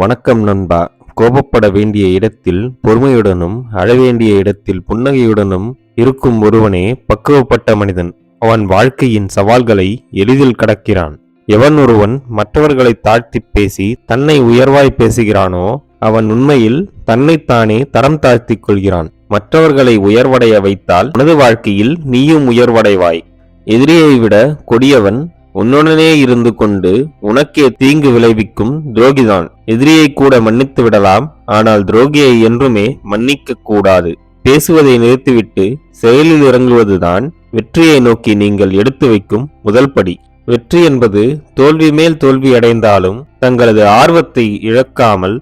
வணக்கம் நண்பா. கோபப்பட வேண்டிய இடத்தில் பொறுமையுடனும் அழவேண்டிய இடத்தில் புன்னகையுடனும் இருக்கும் ஒருவனே பக்குவப்பட்ட மனிதன். அவன் வாழ்க்கையின் சவால்களை எளிதில் கடக்கிறான். எவன் ஒருவன் மற்றவர்களை தாழ்த்தி பேசி தன்னை உயர்வாய் பேசுகிறானோ அவன் உண்மையில் தன்னைத்தானே தரம் தாழ்த்திக் கொள்கிறான். மற்றவர்களை உயர்வடைய வைத்தால் உனது வாழ்க்கையில் நீயும் உயர்வடைவாய். எதிரியை விட கொடியவன் உன்னுடனே இருந்து கொண்டு உனக்கே தீங்கு விளைவிக்கும் துரோகிதான். எதிரியை கூட மன்னித்து விடலாம் ஆனால் துரோகியை என்றுமே மன்னிக்க கூடாது. பேசுவதை நிறுத்திவிட்டு செயலில் இறங்குவதுதான் வெற்றியை நோக்கி நீங்கள் எடுத்து வைக்கும் முதல் படி. வெற்றி என்பது தோல்வி மேல் தோல்வி அடைந்தாலும் தங்களது ஆர்வத்தை இழக்காமல்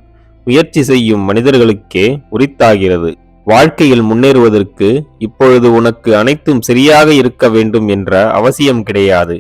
முயற்சி செய்யும் மனிதர்களுக்கே உரித்தாகிறது. வாழ்க்கையில் முன்னேறுவதற்கு இப்பொழுது உனக்கு அனைத்தும் சரியாக இருக்க வேண்டும் என்ற அவசியம் கிடையாது.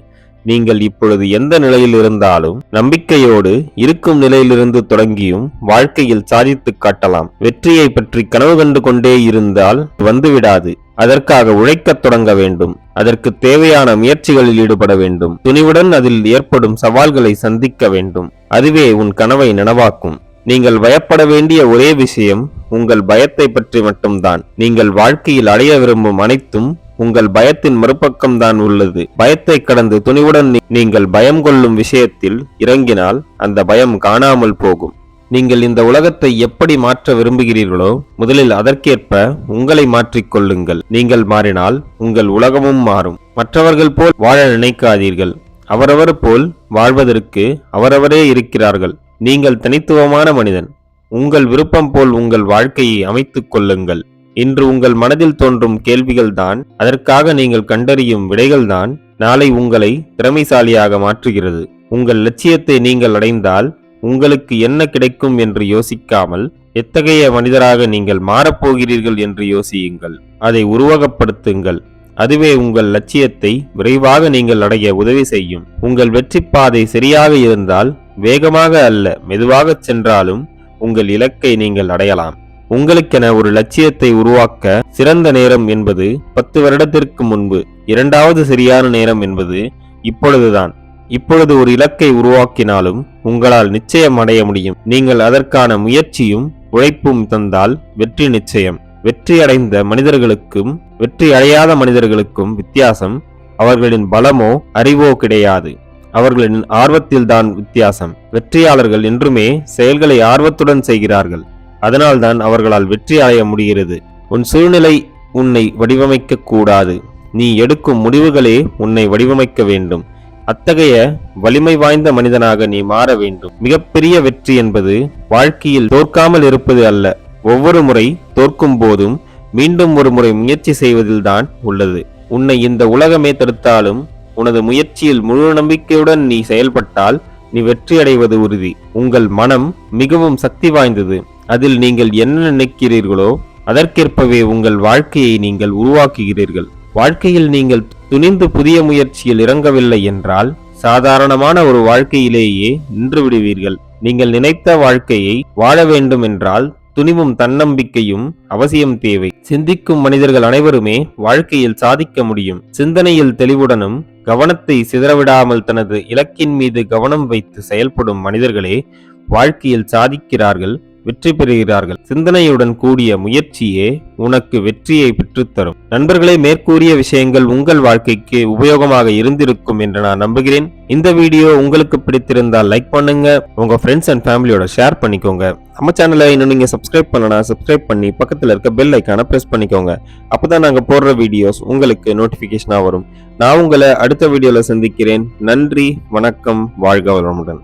நீங்கள் இப்பொழுது எந்த நிலையில் இருந்தாலும் நம்பிக்கையோடு இருக்கும் நிலையிலிருந்து தொடங்கியும் வாழ்க்கையில் சாதித்து காட்டலாம். வெற்றியை பற்றி கனவு கண்டு கொண்டே இருந்தால் வந்துவிடாது. அதற்காக உழைக்கத் தொடங்க வேண்டும். அதற்கு தேவையான முயற்சிகளில் ஈடுபட வேண்டும். துணிவுடன் அதில் ஏற்படும் சவால்களை சந்திக்க வேண்டும். அதுவே உன் கனவை நனவாக்கும். நீங்கள் பயப்பட வேண்டிய ஒரே விஷயம் உங்கள் பயத்தை பற்றி மட்டும்தான். நீங்கள் வாழ்க்கையில் அடைய விரும்பும் அனைத்தும் உங்கள் பயத்தின் மறுபக்கம்தான் உள்ளது. பயத்தை கடந்து துணிவுடன் நீங்கள் பயம் கொள்ளும் விஷயத்தில் இறங்கினால் அந்த பயம் காணாமல் போகும். நீங்கள் இந்த உலகத்தை எப்படி மாற்ற விரும்புகிறீர்களோ முதலில் அதற்கேற்ப உங்களை மாற்றிக் கொள்ளுங்கள். நீங்கள் மாறினால் உங்கள் உலகமும் மாறும். மற்றவர்கள் போல் வாழ நினைக்காதீர்கள். அவரவர் போல் வாழ்வதற்கு அவரவரே இருக்கிறார்கள். நீங்கள் தனித்துவமான மனிதன். உங்கள் விருப்பம் போல் உங்கள் வாழ்க்கையை அமைத்துக் கொள்ளுங்கள். இன்று உங்கள் மனதில் தோன்றும் கேள்விகள்தான் அதற்காக நீங்கள் கண்டறியும் விடைகள்தான் நாளை உங்களை திறமைசாலியாக மாற்றுகிறது. உங்கள் லட்சியத்தை நீங்கள் அடைந்தால் உங்களுக்கு என்ன கிடைக்கும் என்று யோசிக்காமல் எத்தகைய மனிதராக நீங்கள் மாறப்போகிறீர்கள் என்று யோசியுங்கள். அதை உருவகப்படுத்துங்கள். அதுவே உங்கள் லட்சியத்தை விரைவாக நீங்கள் அடைய உதவி செய்யும். உங்கள் வெற்றி பாதை சரியாக இருந்தால் வேகமாக அல்ல மெதுவாகச் சென்றாலும் உங்கள் இலக்கை நீங்கள் அடையலாம். உங்களுக்கென ஒரு லட்சியத்தை உருவாக்க சிறந்த நேரம் என்பது பத்து வருடத்திற்கு முன்பு இரண்டாவது சரியான நேரம் என்பது இப்பொழுதுதான். இப்பொழுது ஒரு இலக்கை உருவாக்கினாலும் உங்களால் நிச்சயம் அடைய முடியும். நீங்கள் அதற்கான முயற்சியும் உழைப்பும் தந்தால் வெற்றி நிச்சயம். வெற்றி அடைந்த மனிதர்களுக்கும் வெற்றி அடையாத மனிதர்களுக்கும் வித்தியாசம் அவர்களின் பலமோ அறிவோ கிடையாது. அவர்களின் ஆர்வத்தில்தான் வித்தியாசம். வெற்றியாளர்கள் என்றுமே செயல்களை ஆர்வத்துடன் செய்கிறார்கள். அதனால்தான் அவர்களால் வெற்றி அடைய முடிகிறது. உன் சூழ்நிலை உன்னை வடிவமைக்க கூடாது. நீ எடுக்கும் முடிவுகளே உன்னை வடிவமைக்க வேண்டும். அத்தகைய வலிமை வாய்ந்த மனிதனாக நீ மாற வேண்டும். மிகப்பெரிய வெற்றி என்பது வாழ்க்கையில் தோற்காமல் இருப்பது அல்ல. ஒவ்வொரு முறை தோற்கும் போதும் மீண்டும் ஒரு முறை முயற்சி செய்வதில்தான் உள்ளது. உன்னை இந்த உலகமே தடுத்தாலும் உனது முயற்சியில் முழு நம்பிக்கையுடன் நீ செயல்பட்டால் நீ வெற்றி அடைவது உறுதி. உங்கள் மனம் மிகவும் சக்தி வாய்ந்தது. அதில் நீங்கள் என்ன நினைக்கிறீர்களோ அதற்கேற்பவே உங்கள் வாழ்க்கையை நீங்கள் உருவாக்குகிறீர்கள். வாழ்க்கையில் நீங்கள் துணிந்து புதிய முயற்சியில் இறங்கவில்லை என்றால் சாதாரணமான ஒரு வாழ்க்கையிலேயே நின்று விடுவீர்கள் நீங்கள் நினைத்த வாழ்க்கையை வாழ வேண்டும் என்றால் துணிவும் தன்னம்பிக்கையும் அவசியம் தேவை. சிந்திக்கும் மனிதர்கள் அனைவருமே வாழ்க்கையில் சாதிக்க முடியும். சிந்தனையில் தெளிவுடனும் கவனத்தை சிதறவிடாமல் தனது இலக்கின் மீது கவனம் வைத்து செயல்படும் மனிதர்களே வாழ்க்கையில் சாதிக்கிறார்கள். வெற்றி பெறுகிறார்கள். சிந்தனையுடன் கூடிய முயற்சியே உனக்கு வெற்றியை பெற்றுத்தரும். நண்பர்களே மேற்கூறிய விஷயங்கள் உங்கள் வாழ்க்கைக்கு உபயோகமாக இருந்திருக்கும் என்று நான் நம்புகிறேன். இந்த வீடியோ உங்களுக்கு பிடித்திருந்தால் லைக் பண்ணுங்க. உங்க ஃப்ரெண்ட்ஸ் அண்ட் ஃபேமிலியோட ஷேர் பண்ணிக்கோங்க. நம்ம சேனலை இன்னும் நீங்க சப்ஸ்கிரைப் பண்ணனா சப்ஸ்கிரைப் பண்ணி பக்கத்தில் இருக்க பெல் ஐக்கான பிரஸ் பண்ணிக்கோங்க. அப்பதான் நாங்க போடுற வீடியோஸ் உங்களுக்கு நோட்டிபிகேஷனா வரும். நான் உங்களை அடுத்த வீடியோல சந்திக்கிறேன். நன்றி வணக்கம் வாழ்க வளமுடன்.